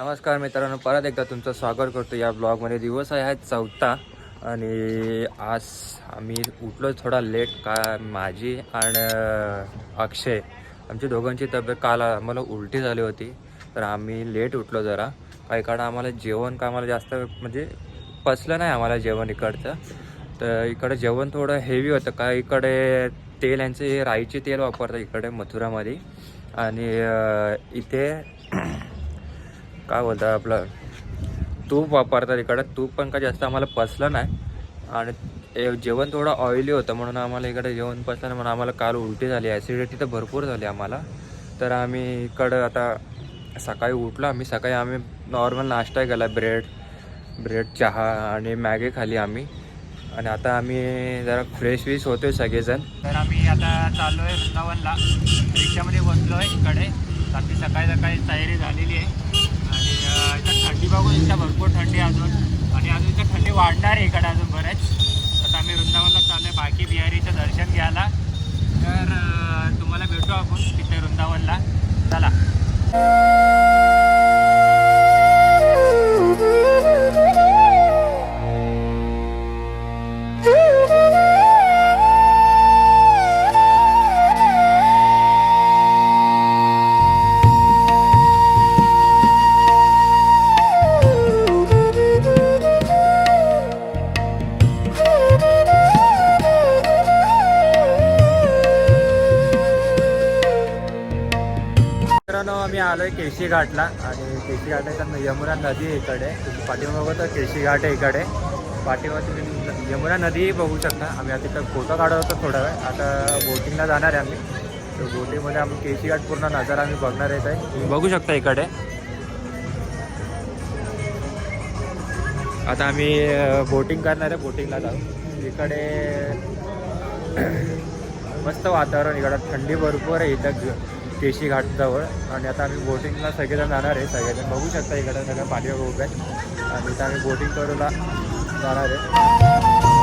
नमस्कार मित्रांनो परत एकदा तुमचं स्वागत करतो या ब्लॉगमध्ये. दिवस आहे चौथा आणि आज आम्ही उठलो थोडा लेट का माझी आणि अक्षय. आमची दोघांची तब्येत काल आम्हाला उलटी झाली होती तर आम्ही लेट उठलो जरा. काही कारण आम्हाला जेवण का आम्हाला जास्त म्हणजे पचलं नाही आम्हाला जेवण इकडचं. तर इकडे जेवण थोडं हेवी होतं. का इकडे तेल यांचे हे राईचे तेल वापरतात इकडे मथुरामध्ये. आणि इथे काय बोलतात आपलं? तूप वापरतात इकडं. तूप पण का जास्त आम्हाला पचलं नाही. आणि ए- जेवण थोडं ऑइली होतं म्हणून आम्हाला इकडे जेवण पचलं नाही म्हणून आम्हाला काल उलटी झाली. ॲसिडिटी तर भरपूर झाली आम्हाला. तर आम्ही इकडं आता सकाळी उठलो. आम्ही सकाळी आम्ही नॉर्मल नाश्ता केला. ब्रेड ब्रेड चहा आणि मॅगी खाली आम्ही. आणि आता आम्ही जरा फ्रेश विश होतोय सगळेजण. तर आम्ही आता चाललो आहे वृंदावनला. रिक्षामध्ये बसलो आहे इकडे. आमची सकाळी सकाळी तयारी झालेली आहे. थंडी बघू इथं भरपूर थंडी अजून. आणि अजून इथं थंडी वाढणार आहे इकडे अजून बरेच. आलो आहे केशी घाटला आणि केशी घाटाच्या यमुना नदी आहे इकडे. तुम्ही पाठीमागं बघा तर केशी घाट आहे इकडे. पाठीमागे तुम्ही यमुना नदीही बघू शकता. आम्ही आता इथं फोटो काढत होतो थोडा वेळ. आता बोटिंगला जाणार आहे आम्ही. तर बोटिंगमध्ये आम्ही केशी घाट पूर्ण नजारा आम्ही बघणार आहे तुम्ही बघू शकता इकडे. आता आम्ही बोटिंग करणार आहे. बोटिंगला जाऊ. इकडे मस्त वातावरण इकडं. थंडी भरपूर आहे इथं. केशी घाटजवळ आणि आता आम्ही बोटिंगला सगळेजण जाणार आहे. सगळेजण बघू शकता इकडं सगळं पाठी उभं आणि इथं आम्ही बोटिंग करूला जाणार आहे.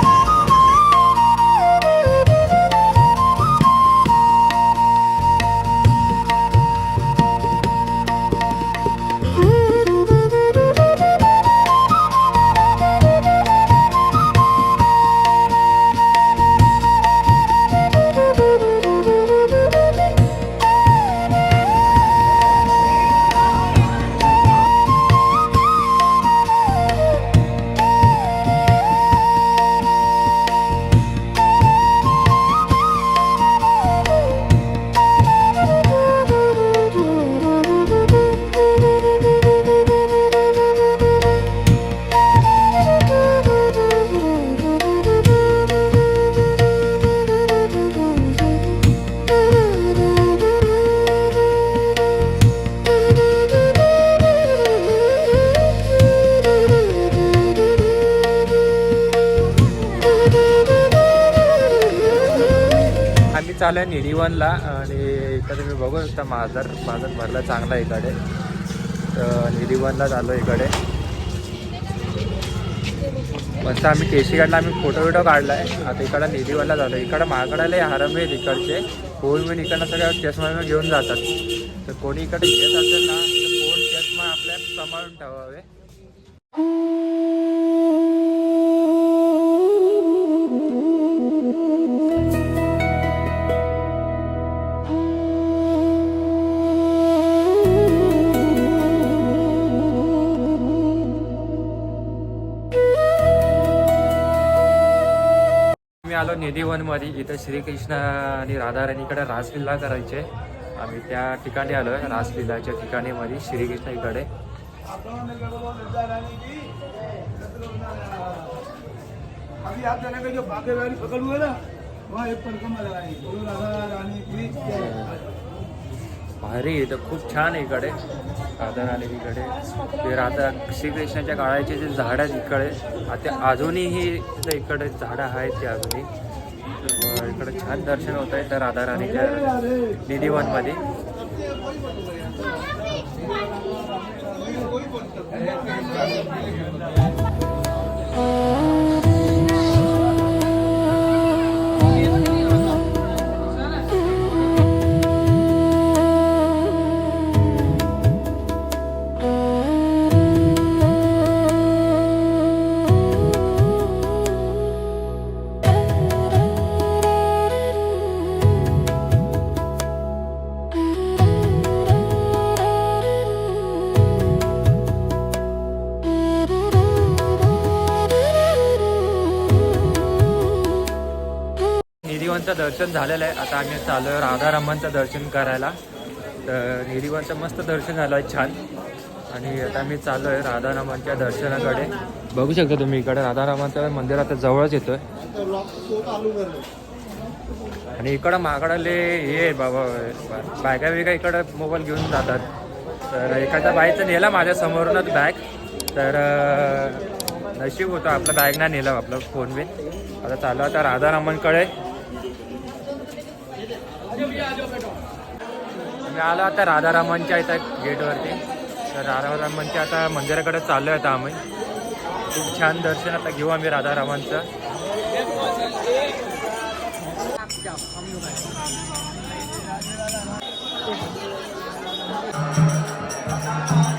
चालू आहे निडीवनला आणि इकडे तुम्ही बघू शकता माझर माझर भरला चांगला आहे इकडे. तर निडीवनला चालू आहे इकडे. मस्त आम्ही केशीगडला आम्ही फोटो विटो काढला आहे आता इकडं निधीवनला झालो इकडं महागडाला हरम आहेत इकडचे. कोण बिन इकडनं सगळ्या चष्मा घेऊन जातात. तर कोणी इकडे घेत असेल ना तर कोण चष्मा आपल्या सांभाळून ठेवावे. आलो निधीवनमध्ये इथं श्रीकृष्ण आणि राधाराणीकडे रासलीला करायचे. आम्ही त्या ठिकाणी आलो. आहे रासलीलाच्या ठिकाणी मध्ये श्रीकृष्ण इकडे. जो भारी आहे इथं खूप छान इकडे. राधारानी इकडे. ते राधा श्रीकृष्णाच्या काळाचे जे झाडं आहेत इकडे आता अजूनही इथं इकडे झाडं आहेत ते अजूनही. इकडे छान दर्शन होत आहे त्या निधिवनमध्ये निधीवनमध्ये. राधारामांचं दर्शन झालेलं आहे. आता आम्ही चालू आहे राधारामांचं दर्शन करायला. तर निरीवांचं मस्त दर्शन झालं आहे छान. आणि आता आम्ही चालू आहे राधारामांच्या दर्शनाकडे. बघू शकता तुम्ही इकडे राधारामांचं मंदिर आता जवळच आहे आणि इकडं माकडाले हे आहे बाबा बायका बिका इकडं मोबाईल घेऊन जातात. तर एखाद्या बाईचं नेला माझ्या समोरूनच बॅग. तर नशीब होतं आपलं बॅग नाही नेलं आपलं फोन बिन आता चालू आता राधारामांकडे मी आलो आता राधारामांच्या इथं गेटवरती. तर राधारामांच्या आता मंदिराकडे चाललो आहे आता आम्ही. खूप छान दर्शन आता घेऊ आम्ही राधारामांचं. आता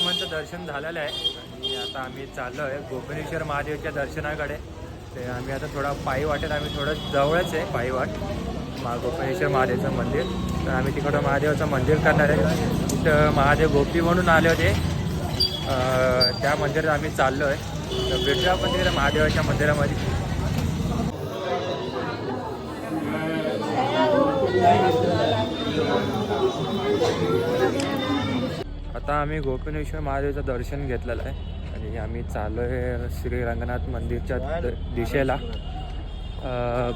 आमचं दर्शन झालेलं आहे. आणि आता आम्ही चाललो आहे गोपनेश्वर महादेवच्या दर्शनाकडे. ते आम्ही आता थोडा पायी वाटेत आम्ही थोडं जवळच आहे पायी वाट मा गोपनेश्वर महादेवचं मंदिर. तर आम्ही तिकडं महादेवाचं मंदिर करणार आहे. तिथं महादेव गोपी म्हणून आले होते. त्या मंदिरात आम्ही चाललो आहे तर मंदिर महादेवाच्या मंदिरामध्ये आता आम्ही गोपिनेश्वर महादेवचं दर्शन घेतलेलं आहे. आणि आम्ही चालू आहे श्री रंगनाथ मंदिरच्या दिशेला.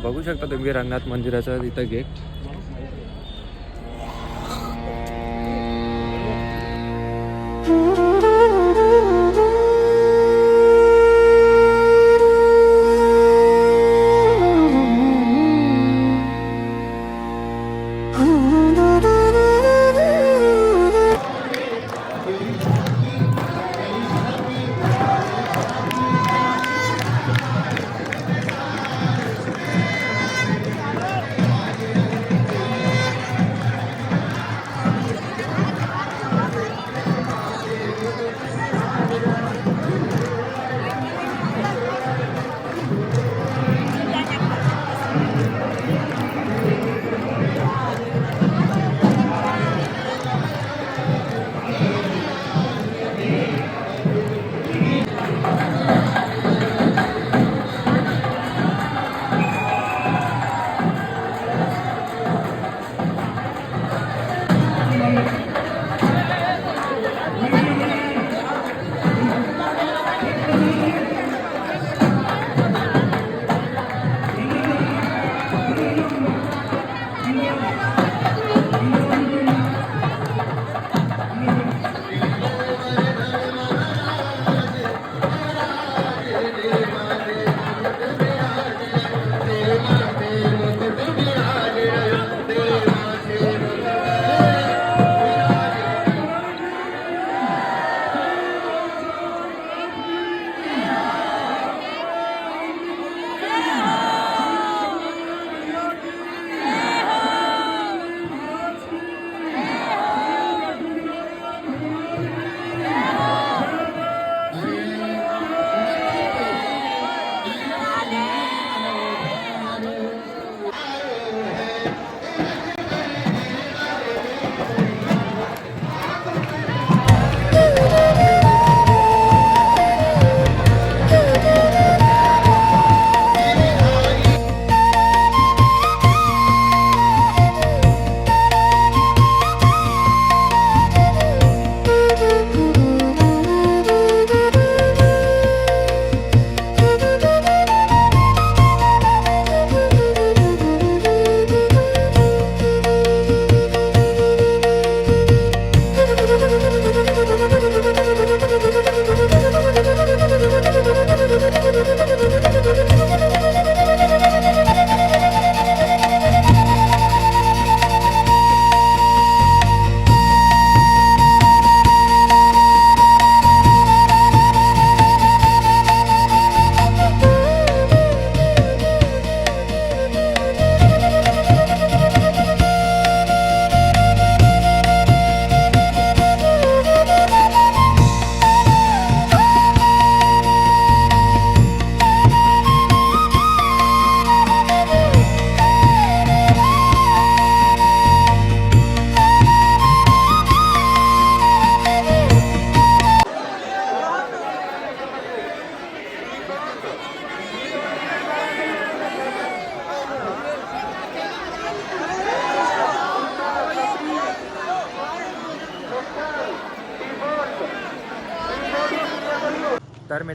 बघू शकता तुम्ही रंगनाथ मंदिराचा तिथं गेट Mm-hmm.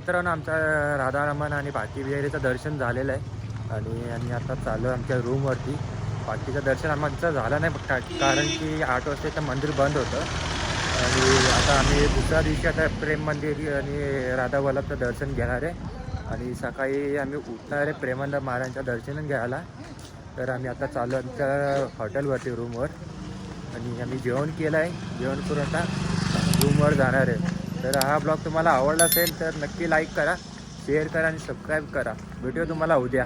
मित्रांनो आमचा राधारमण आणि बाकी विहारीचं दर्शन झालेलं आहे. आणि आम्ही आता चाललो आहे आमच्या रूमवरती बाकीचं दर्शन आमचं झालं नाही कारण की आठ वाजताचं मंदिर बंद होतं. आणि आता आम्ही दुसऱ्या दिवशी आता प्रेम मंदिर आणि राधा वल्लभचं दर्शन घेणार आहे. आणि सकाळी आम्ही उठणार आहे प्रेमानंद महाराजांचं दर्शन घ्यायला. तर आम्ही आता चालू आहे आमच्या हॉटेलवरती रूमवर आणि आम्ही जेवण केलं आहे. जेवण करून आता रूमवर जाणार आहे. तर हा ब्लॉग तुम्हाला आवडला असेल तर नक्की लाईक करा शेअर करा आणि सबस्क्राईब करा. व्हिडिओ तुम्हाला उद्या.